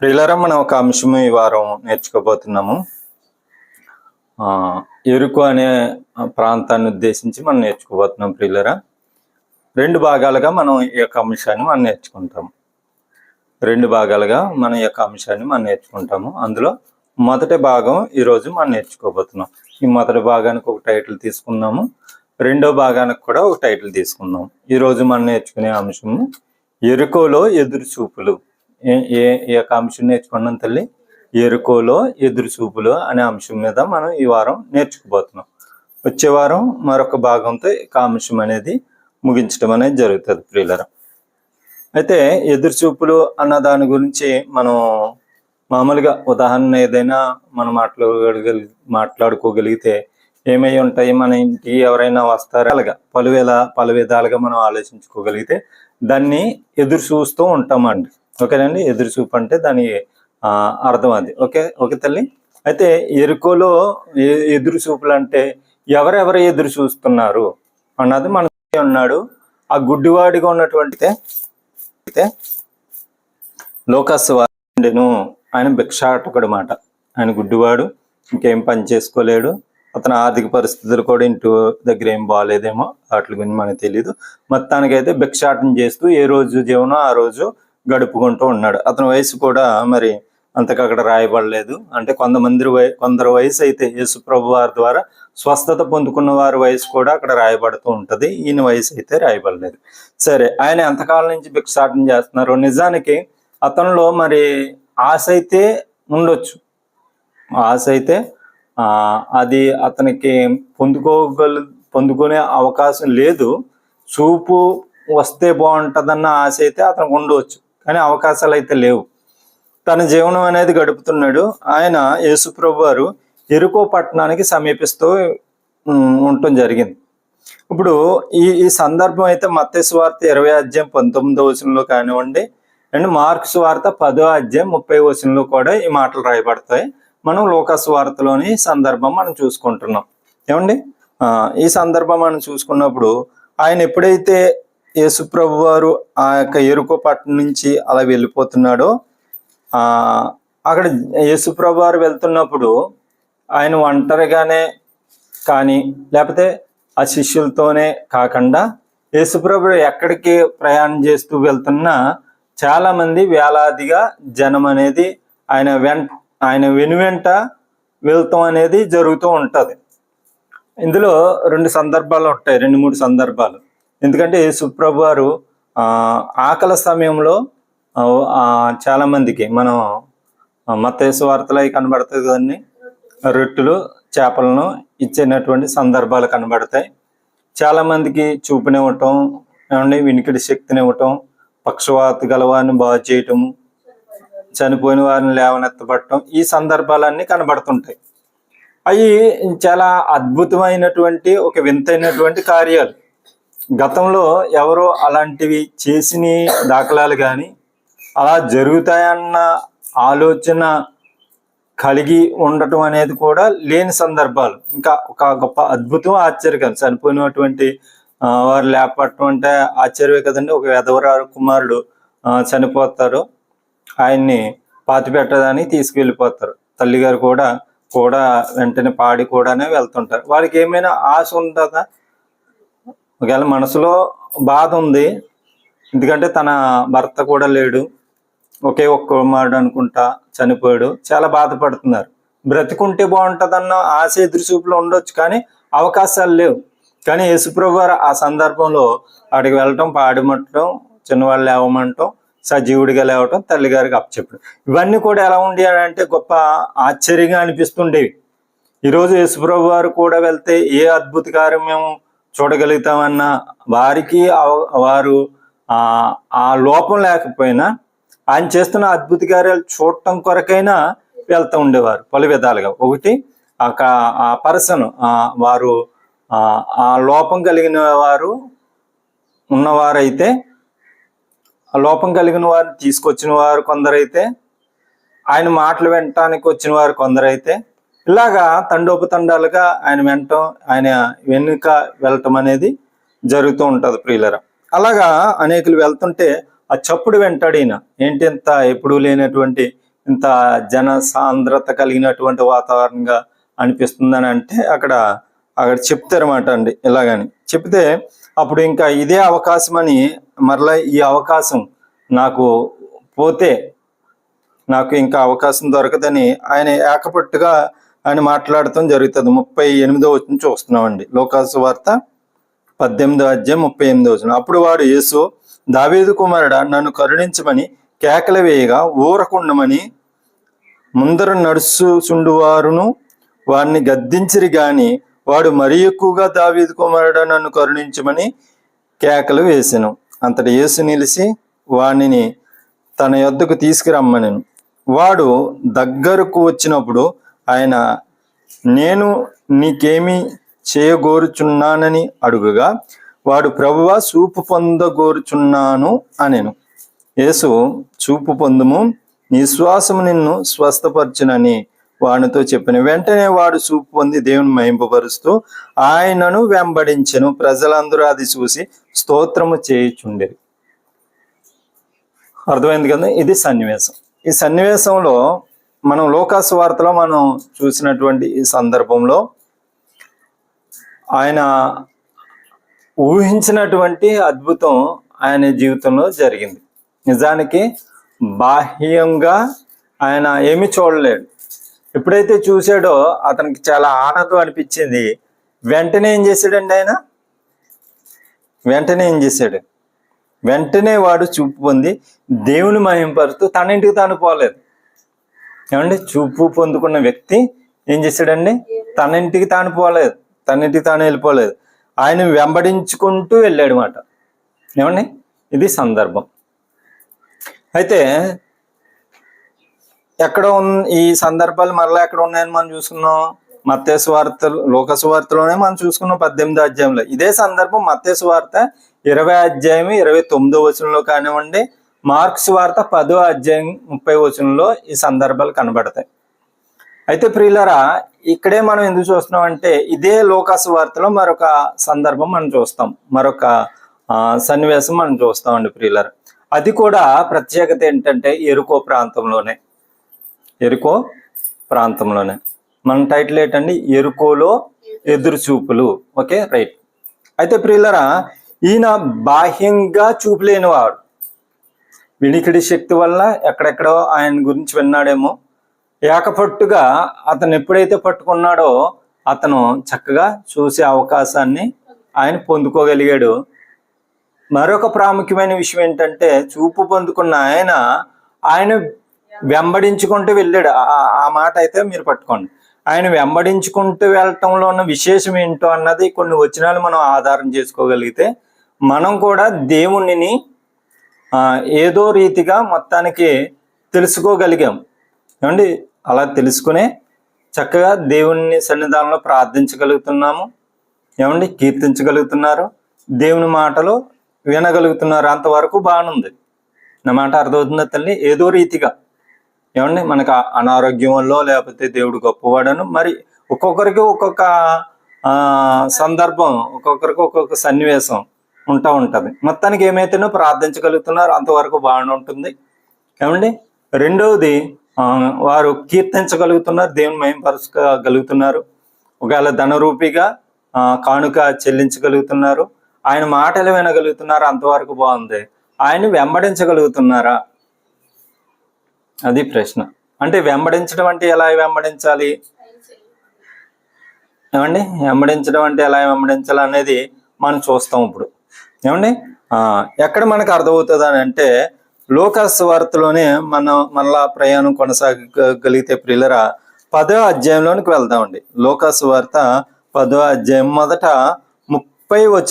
ప్రియులరా మనం ఒక అంశం ఈ వారం నేర్చుకోబోతున్నాము. ఎరుకు అనే ప్రాంతాన్ని ఉద్దేశించి మనం నేర్చుకోబోతున్నాం ప్రియులరా. రెండు భాగాలుగా మనం ఈ యొక్క అంశాన్ని మనం నేర్చుకుంటాము. రెండు భాగాలుగా మనం ఈ యొక్క అంశాన్ని మనం నేర్చుకుంటాము. అందులో మొదటి భాగం ఈరోజు మనం నేర్చుకోబోతున్నాం. ఈ మొదటి భాగానికి ఒక టైటిల్ తీసుకున్నాము రెండో భాగానికి కూడా ఒక టైటిల్ తీసుకుందాం. ఈరోజు మనం నేర్చుకునే అంశము ఎరుకోలో ఎదురు చూపులు. ఏ ఏ ఈ యొక్క అంశం నేర్చుకున్నాం తల్లి? ఎరుకోలో ఎదురు చూపులు అనే అంశం మీద మనం ఈ వారం నేర్చుకుపోతున్నాం. వచ్చే వారం మరొక భాగంతో ఈ అంశం అనేది ముగించడం అనేది జరుగుతుంది ప్రియులరా. అయితే ఎదురు చూపులు అన్న దాని గురించి మనం మామూలుగా ఉదాహరణ ఏదైనా మనం మాట్లాడగలి మాట్లాడుకోగలిగితే ఏమై ఉంటాయి? మన ఇంటికి ఎవరైనా వస్తారు? అలాగా పలువేల పలు విధాలుగా మనం ఆలోచించుకోగలిగితే దాన్ని ఎదురు చూస్తూ ఉంటామండి. ఓకేనండి? ఎదురు చూపు అంటే దాని అర్థం అది. ఓకే? ఓకే తల్లి? అయితే ఎరుకోలో ఎదురు చూపులు అంటే ఎవరెవరు ఎదురు చూస్తున్నారు? అన్నది మన ఉన్నాడు. ఆ గుడ్డివాడిగా ఉన్నటువంటి అయితే లోకస్ వాడెను ఆయన భిక్షాటకుడు మాట. ఆయన గుడ్డివాడు ఇంకేం పని చేసుకోలేడు. అతని ఆర్థిక పరిస్థితులు కూడా ఇంటి దగ్గర ఏం బాగాలేదేమో వాటి గురించి మనకు తెలియదు మొత్తానికైతే భిక్షాటం చేస్తూ ఏ రోజు జీవనం ఆ రోజు గడుపుకుంటూ ఉన్నాడు. అతని వయసు కూడా మరి అంతకు అక్కడ రాయబడలేదు. అంటే కొంతమంది వయ కొందరు వయసు అయితే యేసు ప్రభు వారి ద్వారా స్వస్థత పొందుకున్న వారి వయసు కూడా అక్కడ రాయబడుతూ ఉంటుంది. ఈయన వయసు అయితే రాయబడలేదు. సరే ఆయన ఎంతకాలం నుంచి భిక్షాటం చేస్తున్నారు నిజానికి అతనిలో మరి ఆశ అయితే ఉండొచ్చు. ఆశ అయితే అది అతనికి పొందుకోగల పొందుకునే అవకాశం లేదు. చూపు వస్తే బాగుంటుందన్న ఆశ అయితే అతనికి ఉండవచ్చు. కానీ అవకాశాలు అయితే లేవు. తన జీవనం అనేది గడుపుతున్నాడు. ఆయన యేసుప్రభు వారు ఎరుకో పట్టణానికి సమీపిస్తూ ఉండటం జరిగింది. ఇప్పుడు ఈ ఈ సందర్భం అయితే మత్స్య వార్త ఇరవై అధ్యాయం పంతొమ్మిదో వచనంలో కానివ్వండి అండ్ మార్క్స్ వార్త పదో అధ్యాయం ముప్పై వచనంలో కూడా ఈ మాటలు రాయబడతాయి. మనం లోకస్ వార్తలోని సందర్భం మనం చూసుకుంటున్నాం. ఏమండి? ఈ సందర్భం మనం చూసుకున్నప్పుడు ఆయన ఎప్పుడైతే యేసుప్రభు వారు ఆ యొక్క ఎరుకో పట్టణం నుంచి అలా వెళ్ళిపోతున్నాడో. అక్కడ యేసుప్రభు వారు వెళ్తున్నప్పుడు ఆయన ఒంటరిగానే కానీ లేకపోతే ఆ శిష్యులతోనే కాకుండా యేసుప్రభు ఎక్కడికి ప్రయాణం చేస్తూ వెళ్తున్నా చాలా మంది వేలాదిగా జనం అనేది ఆయన వెంట ఆయన వెనువెంట వెళ్తాం అనేది జరుగుతూ ఉంటుంది. ఇందులో రెండు సందర్భాలు ఉంటాయి రెండు మూడు సందర్భాలు. ఎందుకంటే యేసుప్రభు వారు ఆకల ఆకలి సమయంలో చాలామందికి చాలా మందికి మనం మతేసు వార్తలు అవి కనబడతాయి కదండి. రొట్టెలు చేపలను ఇచ్చినటువంటి సందర్భాలు కనబడతాయి. చాలా మందికి చూపునివ్వటం ఏమండి వినికిడి శక్తినివ్వటం పక్షవాత గలవారిని బాగు చేయటము చనిపోయిన వారిని లేవనెత్తబడటం ఈ సందర్భాలన్నీ కనబడుతుంటాయి. అవి చాలా అద్భుతమైనటువంటి ఒక వింతైనటువంటి కార్యాలు. గతంలో ఎవరో అలాంటివి చేసిన దాఖలాలు కానీ అలా జరుగుతాయన్న ఆలోచన కలిగి ఉండటం అనేది కూడా లేని సందర్భాలు. ఇంకా ఒక గొప్ప అద్భుతం ఆశ్చర్యం చనిపోయినటువంటి వారు లేపటం అంటే ఆశ్చర్యమే కదండి. ఒక వెధవరారు కుమారుడు చనిపోతారు. ఆయన్ని పాతి పెట్టడానికి తీసుకెళ్ళిపోతారు. తల్లిగారు కూడా కూడా వెంటనే పాడి కూడానే వెళ్తుంటారు. వారికి ఏమైనా ఆశ ఉంటుందా ఒకవేళ మనసులో బాధ ఉంది ఎందుకంటే తన భర్త కూడా లేడు ఒకే ఒక్క కుమారుడు అనుకుంటా చనిపోయాడు చాలా బాధపడుతున్నారు. బ్రతికుంటే బాగుంటుందన్న ఆశ ఎదురుచూపులో ఉండొచ్చు కానీ అవకాశాలు లేవు. కానీ యేసుప్రభు ఆ సందర్భంలో అక్కడికి వెళ్ళటం పాడిమట్టడం చిన్నవాళ్ళు లేవమంటాం సజీవుడిగా లేవటం తల్లిగారికి అప్పచెప్పడం. ఇవన్నీ కూడా ఎలా ఉండేవి అంటే గొప్ప ఆశ్చర్యంగా అనిపిస్తుండేవి. ఈరోజు యేసుప్రభు వారు కూడా వెళ్తే ఏ అద్భుత కార్యం మేము చూడగలుగుతామన్న వారికి వారు ఆ లోపం లేకపోయినా ఆయన చేస్తున్న అద్భుత కార్యాలు చూడటం కొరకైనా వెళ్తూ ఉండేవారు పలు విధాలుగా. ఒకటి ఒక ఆ పర్సన్ వారు ఆ లోపం కలిగిన వారు ఉన్నవారైతే ఆ లోపం కలిగిన వారిని తీసుకొచ్చిన వారు కొందరైతే ఆయన మాటలు వినటానికి వచ్చిన వారు కొందరైతే ఇలాగా తండోపతండాలుగా ఆయన వెంటం ఆయన వెనుక వెళ్ళటం అనేది జరుగుతూ ఉంటుంది ప్రియులరా. అలాగా అనేకులు వెళ్తుంటే ఆ చప్పుడు వెంటాడు ఈయన. ఏంటి ఇంత ఎప్పుడూ లేనటువంటి ఇంత జన సాంద్రత కలిగినటువంటి వాతావరణంగా అనిపిస్తుందని అంటే అక్కడ అక్కడ చెప్తారన్నమాట అండి. ఇలాగని చెప్తే అప్పుడు ఇంకా ఇదే అవకాశం అని మరలా ఈ అవకాశం నాకు పోతే నాకు ఇంకా అవకాశం దొరకదని ఆయన ఏకపట్టుగా అని మాట్లాడటం జరుగుతుంది. ముప్పై ఎనిమిదో వచ్చిన చూస్తున్నామండి లోకాసు వార్త పద్దెనిమిదో అధ్యాయం ముప్పై ఎనిమిదో వచ్చిన అప్పుడు వాడు యేసు దావీదు కుమారుడా నన్ను కరుణించమని కేకలు వేయగా ఊరకుండమని ముందర నడుచుచుండువారును వారిని గద్దించిరి గాని వాడు మరీ ఎక్కువగా దావీదు కుమారుడా నన్ను కరుణించమని కేకలు వేసెను. అంతటి యేసు నిలిచి వానిని తన యొద్దకు తీసుకురమ్మనెను. వాడు దగ్గరకు వచ్చినప్పుడు ఆయన నేను నీకేమి చేయగోరుచున్నానని అడుగుగా వాడు ప్రభువ చూపు పొందగోరుచున్నాను అనెను. యేసు చూపు పొందుము. నీ శ్వాసము నిన్ను స్వస్థపరచునని వానితో చెప్పిన వెంటనే వాడు చూపు పొంది దేవుని మహింపపరుస్తూ ఆయనను వెంబడించెను. ప్రజలందరూ అది చూసి స్తోత్రము చేయుచుండేది అర్థమైంది కదా? ఇది సన్నివేశం. ఈ సన్నివేశంలో మనం లోకాసు వార్తలో మనం చూసినటువంటి ఈ సందర్భంలో ఆయన ఊహించినటువంటి అద్భుతం ఆయన జీవితంలో జరిగింది. నిజానికి బాహ్యంగా ఆయన ఏమి చూడలేడు ఎప్పుడైతే చూసాడో అతనికి చాలా ఆనందం అనిపించింది. వెంటనే ఏం చేశాడండి ఆయన? వెంటనే ఏం చేశాడు? వెంటనే వాడు చూపు పొంది దేవుని మహింపరుస్తూ తన ఇంటికి తాను పోలేదు. ఏమండి? చూపు పొందుకున్న వ్యక్తి ఏం చేశాడండి తన ఇంటికి తాను పోలేదు. తన ఇంటికి తాను వెళ్ళిపోలేదు. ఆయన వెంబడించుకుంటూ వెళ్ళాడు మాట ఏమండి? ఇది సందర్భం. అయితే ఎక్కడ ఉన్న ఈ సందర్భాలు మరలా ఎక్కడ ఉన్నాయని మనం చూసుకున్నాం? మత్తేసు వార్తలు మనం చూసుకున్నాం పద్దెనిమిదో అధ్యాయంలో. ఇదే సందర్భం మత్తేసు వార్త ఇరవై అధ్యాయం ఇరవై తొమ్మిదో వచనంలో కానివ్వండి మార్క్స్ వార్త పదో అధ్యాయం ముప్పై వచనంలో ఈ సందర్భాలు కనబడతాయి. అయితే ప్రియులరా ఇక్కడే మనం ఎందుకు చూస్తున్నాం అంటే ఇదే లోకాస్ వార్తలో మరొక సందర్భం మనం చూస్తాం. మరొక సన్నివేశం మనం చూస్తామండి ప్రియులర్. అది కూడా ప్రత్యేకత ఏంటంటే ఎరుకో ప్రాంతంలోనే. ఎరుకో ప్రాంతంలోనే. మన టైటిల్ ఏంటండి? ఎరుకోలో ఎదురు చూపులు. Okay right. అయితే ప్రియులరా ఈయన బాహ్యంగా చూపులేని వాడు వినికిడి శక్తి వల్ల ఎక్కడెక్కడో ఆయన గురించి విన్నాడేమో. ఏకపట్టుగా అతను ఎప్పుడైతే పట్టుకున్నాడో అతను చక్కగా చూసే అవకాశాన్ని ఆయన పొందుకోగలిగాడు. మరొక ప్రాముఖ్యమైన విషయం ఏంటంటే చూపు పొందుకున్న ఆయన ఆయన వెంబడించుకుంటూ వెళ్ళాడు. ఆ- మాట అయితే మీరు పట్టుకోండి. ఆయన వెంబడించుకుంటూ వెళ్ళటంలో ఉన్న విశేషం ఏంటో అన్నది కొన్ని వచనాలు మనం ఆధారం చేసుకోగలిగితే మనం కూడా దేవునిని ఏదో రీతిగా మొత్తానికి తెలుసుకోగలిగాం. ఏమండి? అలా తెలుసుకునే చక్కగా దేవుని సన్నిధానంలో ప్రార్థించగలుగుతున్నాము. ఏమండి? కీర్తించగలుగుతున్నారు. దేవుని మాటలు వినగలుగుతున్నారు. అంతవరకు బాగానుంది నా మాట అర్థమవుతుందా తల్లి? ఏదో రీతిగా. ఏమండి? మనకు అనారోగ్యంలో లేకపోతే దేవుడు గొప్పవాడను. మరి ఒక్కొక్కరికి ఒక్కొక్క సందర్భం ఒక్కొక్కరికి ఒక్కొక్క సన్నివేశం. ఉంటా ఉంటుంది. మొత్తానికి ఏమైతేనో ప్రార్థించగలుగుతున్నారు అంతవరకు బాగానే ఉంటుంది. ఏమండి? రెండవది వారు కీర్తించగలుగుతున్నారు దేవుని మయంపరచగలుగుతున్నారు ఒకవేళ ధనరూపిగా కానుక చెల్లించగలుగుతున్నారు ఆయన మాటలు వినగలుగుతున్నారు అంతవరకు బాగుంది. ఆయన వెంబడించగలుగుతున్నారా? అది ప్రశ్న. అంటే వెంబడించడం అంటే ఎలా వెంబడించాలి? ఏమండి? వెంబడించడం అంటే ఎలా వెంబడించాలి అనేది మనం చూస్తాం ఇప్పుడు. ఏమండి? ఆ, ఎక్కడ మనకు అర్థమవుతుంది అని అంటే లోకస్ వార్తలోనే మనం మళ్ళా ప్రయాణం కొనసాగగలిగితే ప్రియులరా పదో అధ్యాయంలోనికి వెళ్దామండి. లోకస్ వార్త పదో అధ్యాయం మొదట ముప్పై వచ్చిన